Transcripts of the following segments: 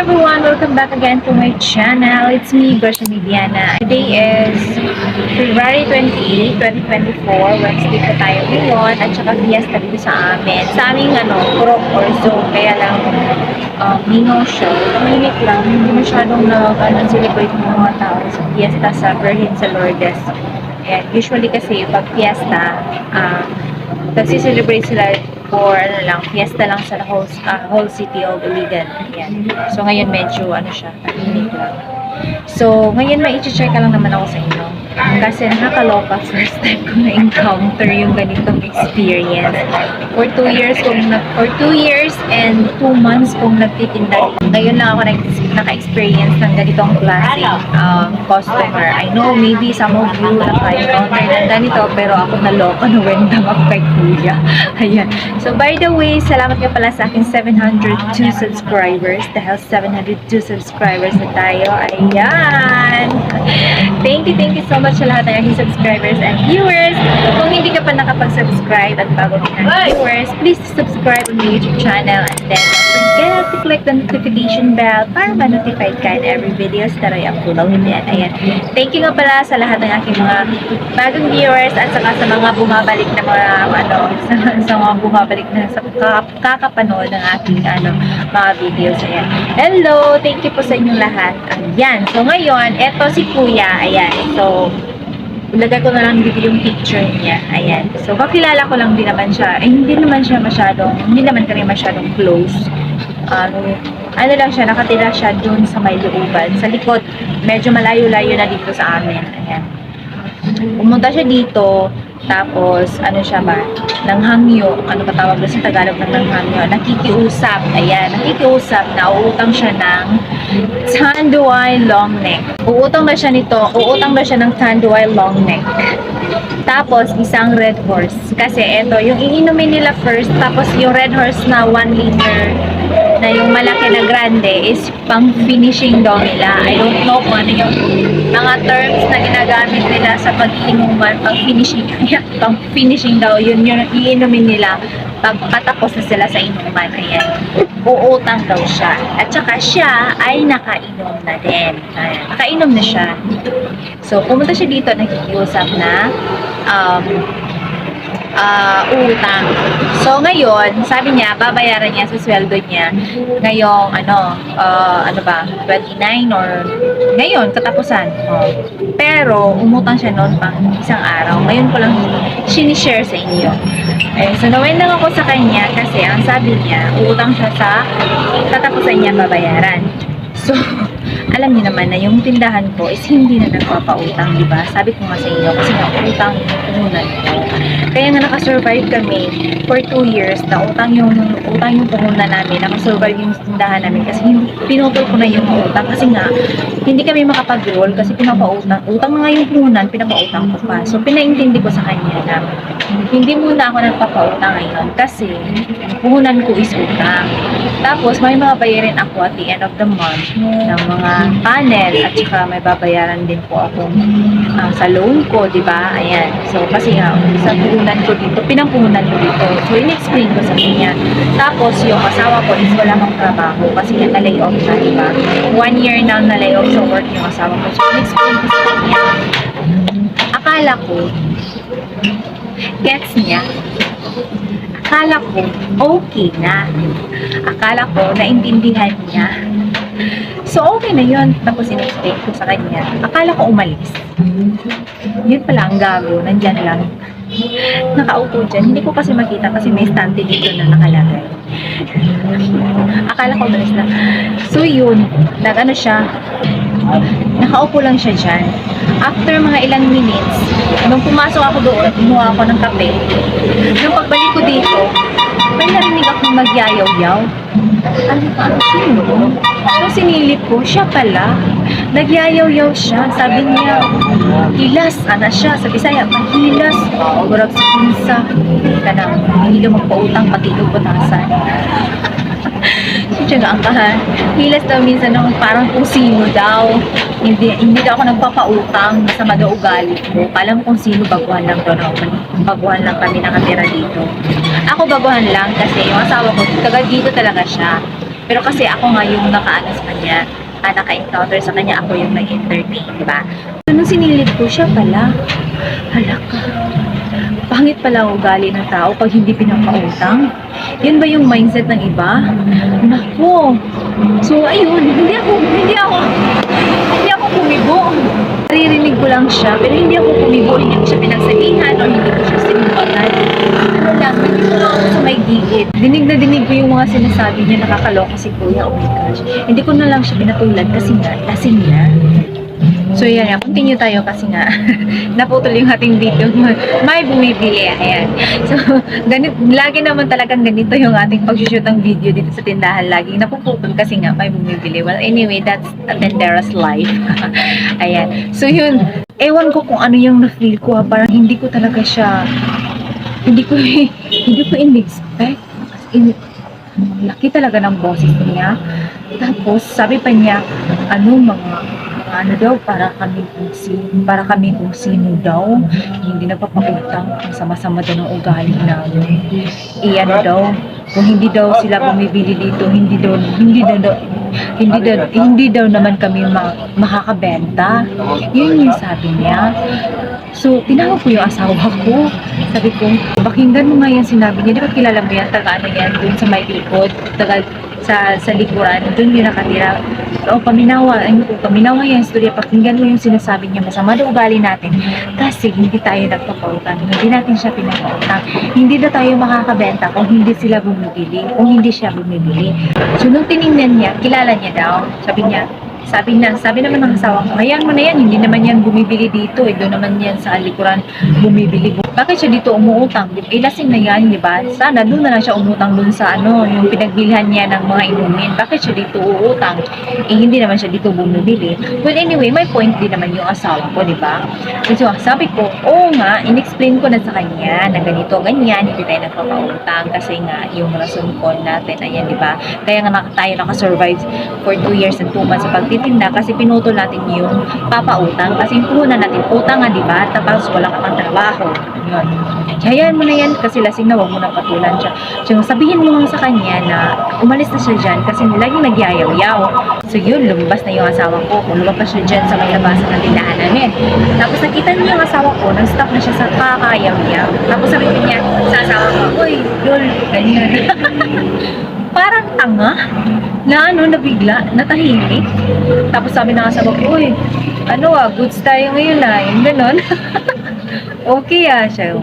everyone! Welcome back again to my channel. It's me, Gresha Mediana. Today is February 28, 2024. Wednesday po tayo ngayon at saka fiesta dito sa amin. Sa aming ano, Kurok or Zone. Kaya lang um, mingaw siya. Tahimik lang. Hindi masyadong na ano, celebrate ng mga tao sa fiesta sa Virgin sa Lourdes. Ayan. Usually kasi pag fiesta, um, Nagsi-celebrate sila for ano lang, fiesta lang sa whole, ah, whole city of Iligan. Ayan. So ngayon medyo ano siya, tahimik lang. So ngayon may i-check lang naman ako sa inyo. Kasi nakakaloka first time ko na-encounter yung ganitong experience. For two years kong nag for two years and two months kong nagtitinda. Ngayon lang ako nag- naka-experience ng ganitong klase um, customer. I know maybe some of you naka-encounter ng ganito pero ako naloka na wendang ako kay kuya. Ayan. So by the way, salamat nga pala sa aking 702 subscribers. Dahil 702 subscribers na tayo. Ayan. Thank you, thank you so much sa lahat ng aking subscribers and viewers. Kung hindi ka pa nakapag-subscribe at bago ka ng viewers, please subscribe on my YouTube channel and then don't forget to click the notification bell para ma-notified ka in every videos that I upload. Yan, ayan. Thank you nga pala sa lahat ng aking mga bagong viewers at saka sa mga bumabalik na mga ano, sa, sa mga bumabalik na sa kaka- kakapanood ng aking ano, mga videos. Ayan. Hello! Thank you po sa inyong lahat. Ayan. So ngayon, eto si Kuya. Ayan. So, Ilagay ko na lang dito yung picture niya. Ayan. So, kakilala ko lang din naman siya. Eh, hindi naman siya masyadong, hindi naman kami masyadong close. Ano, ano lang siya, nakatira siya doon sa may looban. Sa likod, medyo malayo-layo na dito sa amin. Ayan. Pumunta siya dito, tapos, ano siya ba, nanghangyo, ano pa tawag sa Tagalog ng nanghangyo, nakikiusap, ayan, nakikiusap na uutang siya ng Tanduay long neck. Uutang na siya nito, uutang na siya ng Tanduay long neck. Tapos, isang red horse. Kasi eto, yung iinumin nila first, tapos yung red horse na 1 liter na yung malaki na grande is pang finishing daw nila. I don't know kung ano yung mga terms na ginagamit nila sa pag-iinuman, pang finishing. Ayan, pang finishing daw, yun yung iinumin nila pag katapos na sila sa inuman. Ayan. Uutang daw siya. At saka siya ay nakainom na din. Ayan. Nakainom na siya. So, pumunta siya dito, nakikiusap na um, ah utang. So, ngayon, sabi niya, babayaran niya sa sweldo niya ngayong, ano, ah, ano ba, 29 or ngayon, katapusan. Oh. Pero, umutang siya noon pang isang araw. Ngayon ko lang sinishare sa inyo. Ayun, so nawendang ako sa kanya kasi ang sabi niya, uutang siya sa katapusan niya babayaran. So, alam niyo naman na yung tindahan ko is hindi na nagpapautang, di ba? Sabi ko nga sa inyo kasi nga utang yung puhunan ko. Kaya nga nakasurvive kami for two years na utang yung utang yung puhunan namin, nakasurvive yung tindahan namin kasi pinutol ko na yung utang kasi nga hindi kami makapag-roll kasi pinapautang. Utang na nga yung puhunan, pinapautang ko pa. So, pinaintindi ko sa kanya na hindi muna ako nagpapautang ngayon kasi puhunan ko is utang. Tapos, may mga bayarin ako at the end of the month ng mga panel at saka may babayaran din po ako ah, sa loan ko, di ba? Ayan. So, kasi nga, sa puhunan ko dito, pinampuhunan ko dito. So, in-explain ko sa kanya. Tapos, yung asawa ko is wala mang trabaho kasi nga na-lay off na, di ba? One year na na-lay off sa work yung asawa ko. So, in-explain ko sa kanya. Akala ko, gets niya. Akala ko, okay na. Akala ko, naintindihan niya. So, okay na yun. Tapos, in-explain ko sa kanya. Akala ko umalis. Yun pala ang gago. Nandyan lang. Nakaupo dyan. Hindi ko kasi makita kasi may stante dito na nakalagay. Akala ko umalis na. So, yun. Nag-ano siya. Nakaupo lang siya dyan. After mga ilang minutes, nung pumasok ako doon, kumuha ako ng kape. Nung pagbalik ko dito, may narinig akong magyayaw-yaw. Ano? Ano sinilip ko, siya pala. Nagyayaw-yaw siya. Sabi niya, hilas, ana siya. Sa Bisaya, mahilas. Murag sa pinsa. Ka na, hindi ka magpautang, pati lubutasan. Siya nga ang kahan. Hilas daw minsan ng parang kung sino daw. Hindi, hindi daw ako nagpapautang. Basta daw ugali ko. Kala mo kung sino baguhan lang daw na Baguhan lang kami nakatira dito. Ako baguhan lang kasi yung asawa ko, taga dito talaga siya. Pero kasi ako nga yung nakaano sa kanya, ah, naka-encounter sa kanya, ako yung nag-entertain, di ba? Nung sinilip ko siya pala, halaka, pangit pala ugali ng tao pag hindi pinapautang. Yan ba yung mindset ng iba? Nako. So, ayun, hindi ako, hindi ako, hindi kumibo. Naririnig ko lang siya, pero hindi ako kumibo, hindi ko siya pinagsabihan o hindi ko siya sinimulan. Ano lang, hindi ko lang ako sa may gigit. Dinig na dinig ko yung mga sinasabi niya, nakakaloka si Kuya, oh my gosh. Hindi ko na lang siya pinatulad kasi nga, lasing niya. So yan, yan. continue tayo kasi nga naputol yung ating video. May bumibili, ayan. So, ganit, lagi naman talagang ganito yung ating pag-shoot ng video dito sa tindahan. Laging napuputol kasi nga may bumibili. Well, anyway, that's a tendera's life. ayan. So yun, ewan ko kung ano yung na-feel ko. ha. Parang hindi ko talaga siya, hindi ko, hindi ko in-expect. In, laki talaga ng boses niya. Tapos, sabi pa niya, ano, mga ano daw, para kami kung sino, para kami kung sino daw, hindi nagpapautang, ang sama-sama daw ng ugali namin. Iyan daw, kung hindi daw sila bumibili dito, hindi daw, hindi daw, daw hindi daw, hindi daw naman kami ma- makakabenta. Yun yung sabi niya. So, tinawag ko yung asawa ko. Sabi ko, pakinggan mo nga yung sinabi niya. Di ba kilala mo yan? Taga ano yan? Doon sa may likod. Taga sa, sa likuran. Doon yung nakatira. O, paminawa. Ayun ko, paminawa yung istorya. Pakinggan mo yung sinasabi niya. Masama daw ugali natin. Kasi hindi tayo nagpapautang. Hindi natin siya pinapautang. Hindi na tayo makakabenta kung hindi sila bumibili. Kung hindi siya bumibili. So, nung tiningnan niya, kilala niya daw. Sabi niya, sabi na, sabi naman ng asawa ko, hayaan mo na yan, hindi naman yan bumibili dito, eh, doon naman yan sa alikuran bumibili. Bakit siya dito umuutang? Eh, lasing na yan, di ba? Sana doon na lang siya umutang doon sa ano, yung pinagbilhan niya ng mga inumin. Bakit siya dito uutang? Eh, hindi naman siya dito bumibili. Well, anyway, may point din naman yung asawa ko, di ba? So, sabi ko, oo nga, in-explain ko na sa kanya na ganito, ganyan, hindi tayo nagpapautang kasi nga yung rason ko natin, ayan, di ba? Kaya nga tayo nakasurvive for 2 years and 2 months sa pagtitinda kasi pinutol natin yung papautang kasi puhunan natin utang nga, di ba? Tapos wala ka pang trabaho. Yun. Hayaan mo na yan kasi lasing na, huwag mo na patulan siya. So, sabihin mo lang sa kanya na umalis na siya dyan kasi laging nagyayaw-yaw. So, yun, lumabas na yung asawa ko. Lumabas siya dyan sa may labasan ng tindahan namin. Tapos nakita niya yung asawa ko, nag-stop na siya sa kakayaw-yaw. Tapos sabi niya sa asawa ko, Uy, lol, ganyan. Parang tanga na ano, nabigla, natahimik. Tapos sabi ng asawa ko, Uy, ano ah, goods tayo ngayon ah, yung ganon. okay ah, siya,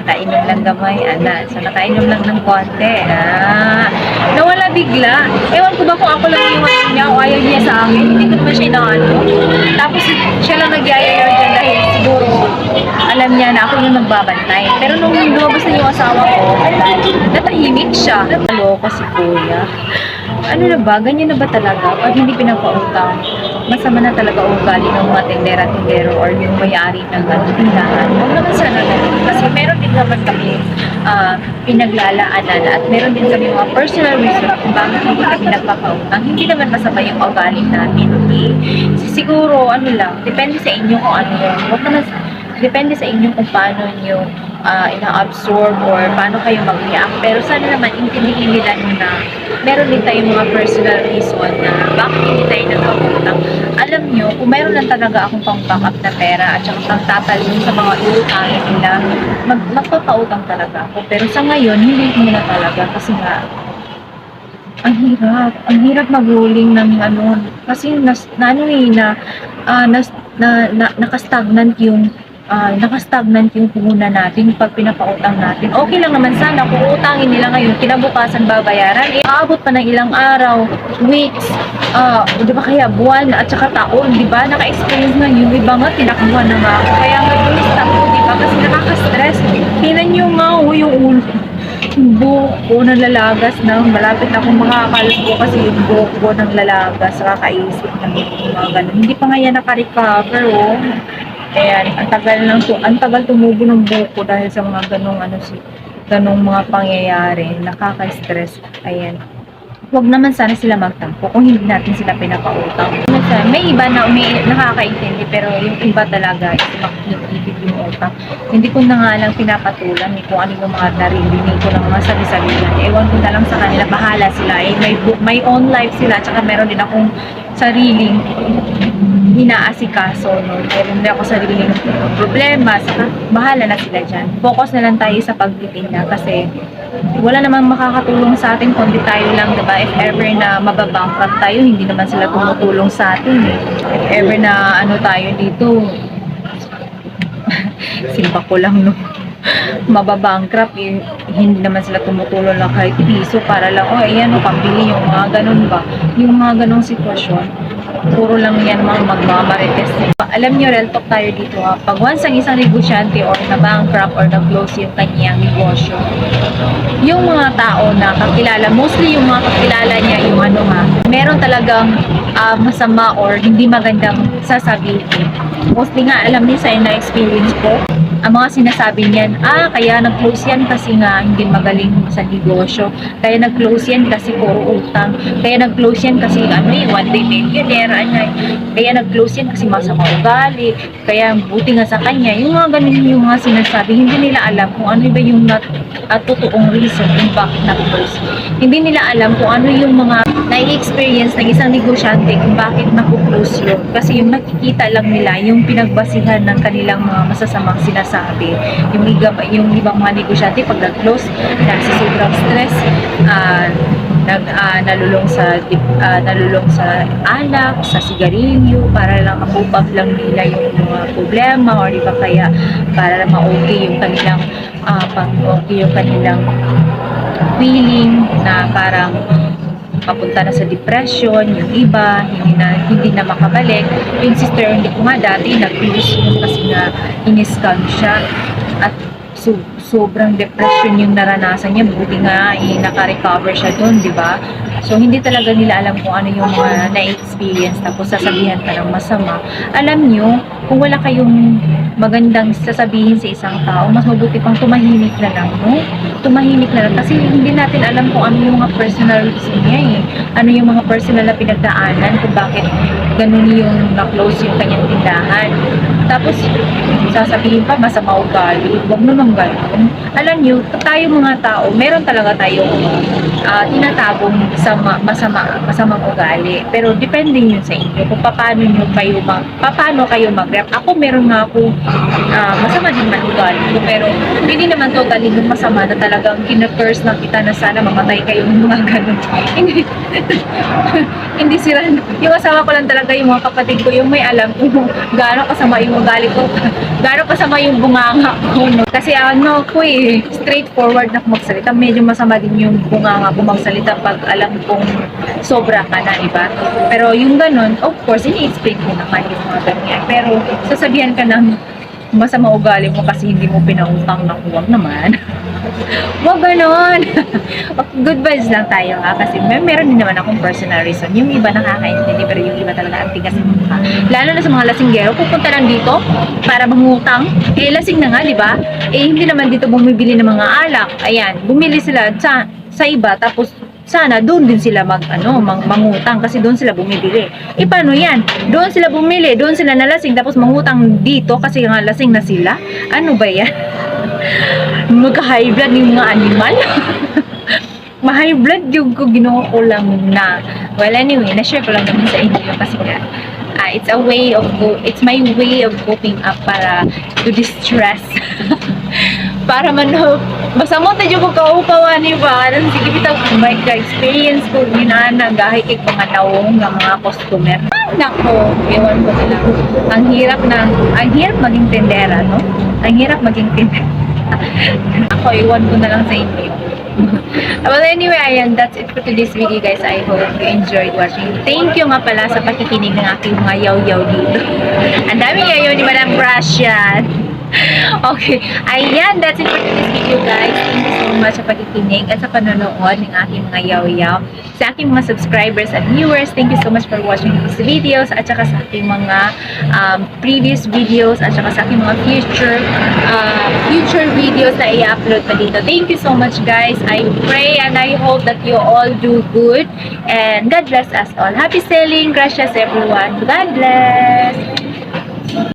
nakainom lang gamay, ana. So, nakainom lang ng konti, ah. Nawala bigla. Ewan ko ba kung ako lang yung niya o ayaw niya sa akin. Hindi ko naman siya inaano. Tapos, siya lang nagyayayaw dyan dahil alam niya na ako yung nagbabantay. Pero nung lumabas na yung asawa ko, natahimik siya. Naloko si kuya. Ano na ba? Ganyan na ba talaga? Pag hindi pinapautang, masama na talaga ugali ng mga tindera-tindero or yung may-ari ng ano, tindahan. Huwag naman sana ganun. Kasi meron din naman kami ah, pinaglalaanan at meron din kami mga personal reason kung bakit hindi kami nagpapautang. Hindi naman masama yung ugali namin. Okay? Siguro, ano lang, depende sa inyo kung ano yun. Huwag naman depende sa inyo kung paano nyo ah, ina-absorb or paano kayo mag-react. Pero sana naman intindihin nila nyo na meron din tayong mga personal reason na bakit hindi tayo nagpaputang. Alam nyo, kung meron lang talaga akong pang backup na pera at saka pang tatalon sa mga utangin nila, mag magpapautang talaga ako. Pero sa ngayon, hindi ko na talaga kasi nga ang hirap. Ang hirap mag-rolling ng ano. Kasi nas, na ano eh, na, ah, nas, na, na, nakastagnant yung ah, nakastagnant yung puhunan natin pag pinapautang natin. Okay lang naman sana kung utangin nila ngayon, kinabukasan babayaran. Eh, aabot pa ng ilang araw, weeks, ah, di ba kaya buwan at saka taon, di ba? Naka-experience na yung iba nga, tinakbuhan na nga ako. Kaya nga yung di ba? Kasi nakaka-stress. Tingnan nyo nga, oh, yung ulo buhok ko nalalagas na malapit na akong makakalbo kasi yung buhok ko nang lalagas kakaisip ng mga ganun. Hindi pa nga yan naka-recover oh. Kaya ang tagal to, ang tagal tumubo ng buhok ko dahil sa mga ganong ano si ganong mga pangyayari, nakaka-stress. Ayan. Huwag naman sana sila magtampo kung hindi natin sila pinapautang. Minsan, may iba na umi nakakaintindi pero yung iba talaga is makikipit yung utang. Hindi ko na nga lang pinapatulan eh, kung ano yung mga naririnig ko ng mga sabi-sabihan. Ewan ko na lang sa kanila, bahala sila. Eh, may, may own life sila, tsaka meron din akong sariling inaasikaso. No? Meron din ako sariling problema. Saka bahala na sila dyan. Focus na lang tayo sa pagtitinda kasi wala namang makakatulong sa atin kundi tayo lang, diba? If ever na mababankrupt tayo, hindi naman sila tumutulong sa atin eh. If ever na ano tayo dito, simpa ko lang no mababankrupt eh, hindi naman sila tumutulong lang kahit piso para lang, oh ayan o, pambili yung mga ganun ba yung mga ganung sitwasyon puro lang yan mga magmamarites alam nyo, real talk tayo dito ha? Pag once ang isang negosyante or na bankrupt or na close yung kanyang negosyo yung mga tao na kakilala mostly yung mga kakilala niya yung ano ha meron talagang ah, masama or hindi magandang sasabihin. Mostly nga alam niyo sa na experience ko ang mga sinasabi niyan, ah, kaya nag-close yan kasi nga hindi magaling sa negosyo. Kaya nag-close yan kasi puro utang. Kaya nag-close yan kasi ano yung one day millionaire. Ano, kaya nag-close yan kasi masama ugali. Kaya buti nga sa kanya. Yung mga ganun yung mga sinasabi, hindi nila alam kung ano ba yung nat at totoong reason kung bakit nag-close. Hindi nila alam kung ano yung mga na-experience ng isang negosyante kung bakit naku-close yun. Kasi yung nakikita lang nila, yung pinagbasihan ng kanilang mga masasamang sinasabi. Yung, iba, yung ibang mga negosyante, pag nag-close, nasa sobrang stress, ah, nag ah, nalulong sa ah, nalulong sa alak, sa sigarilyo para lang makupag lang nila yung mga problema or di ba kaya para lang ma-okay yung kanilang ah, pang okay yung kanilang feeling na parang papunta na sa depression, yung iba, hindi na, hindi na makabalik. Yung sister, hindi ko nga dati, nag-close yun kasi nga in-scam siya. At so, sobrang depression yung naranasan niya. Buti nga, eh, naka-recover siya doon, di ba? So, hindi talaga nila alam kung ano yung mga na-experience. Tapos, sasabihan ka ng masama. Alam nyo, kung wala kayong magandang sasabihin sa isang tao, mas mabuti pang tumahimik na lang, no? Tumahimik na lang. Kasi hindi natin alam kung ano yung mga personal reason niya eh. Ano yung mga personal na pinagdaanan kung bakit ganun yung na-close yung kanyang tindahan. Tapos, sasabihin pa, masama ugali. Huwag naman ganun. Alam nyo, tayo mga tao, meron talaga tayong ah, tinatagong sama, masama, masamang ugali. Pero depende yun sa inyo kung paano nyo kayo mag, paano kayo mag-rep. Ako meron nga ako ah, masama din man ugali ko, pero hindi naman totally yung masama na talagang kina-curse na kita na sana mamatay kayo ng mga ganun. hindi, hindi sila, yung asawa ko lang talaga yung mga kapatid ko, yung may alam kung gaano kasama yung ugali ko, gaano kasama yung bunganga ko. No? Kasi ano ko eh, straightforward na ako magsalita. Medyo masama din yung bunganga ko magsalita pag alam kong sobra ka na, iba. Pero yung ganun, of course, ini-explain ko naman yung mga ganyan. Pero sasabihan ka ng masama ugali mo kasi hindi mo pinautang ng huwag naman. Huwag ganon. Good vibes lang tayo ha. Kasi may, meron din naman akong personal reason. Yung iba nakakaintindi pero yung iba talaga ang tigas ng mukha. Lalo na sa mga lasinggero, pupunta lang dito para mangutang. Eh, lasing na nga, di ba? Eh, hindi naman dito bumibili ng mga alak. Ayan, bumili sila sa, sa iba tapos sana doon din sila mag ano mang, mangutang kasi doon sila bumibili. E paano 'yan? Doon sila bumili, doon sila nalasing tapos mangutang dito kasi nga lasing na sila. Ano ba 'yan? Magka-high blood yung mga animal. Ma-high blood yung ko ginawa ko lang na. Well, anyway, na-share ko lang naman sa inyo kasi nga ah, it's a way of go it's my way of coping up para to distress. para man basta mo tayo ko kaupawan ni ba aron sige bitaw may ka-experience ko ginana gahi kay mga nawong nga mga customer Ay, nako ewan ko sila ang hirap na ang hirap maging tendera no ang hirap maging tendera ako iwan ko na lang sa inyo Well, anyway, ayan, that's it for today's video, guys. I hope you enjoyed watching. Thank you nga pala sa pakikinig ng aking mga yaw-yaw dito. Ang daming yaw-yaw ni Madam Russian. Okay, ayan, that's it for today's video, guys. Thank you so much sa pakikinig at sa panonood ng aking mga yaw-yaw. Sa aking mga subscribers and viewers, thank you so much for watching these videos at saka sa aking mga um, previous videos at saka sa aking mga future uh, future videos na i-upload pa dito. Thank you so much guys. I pray and I hope that you all do good. And God bless us all. Happy selling. Gracias everyone. God bless.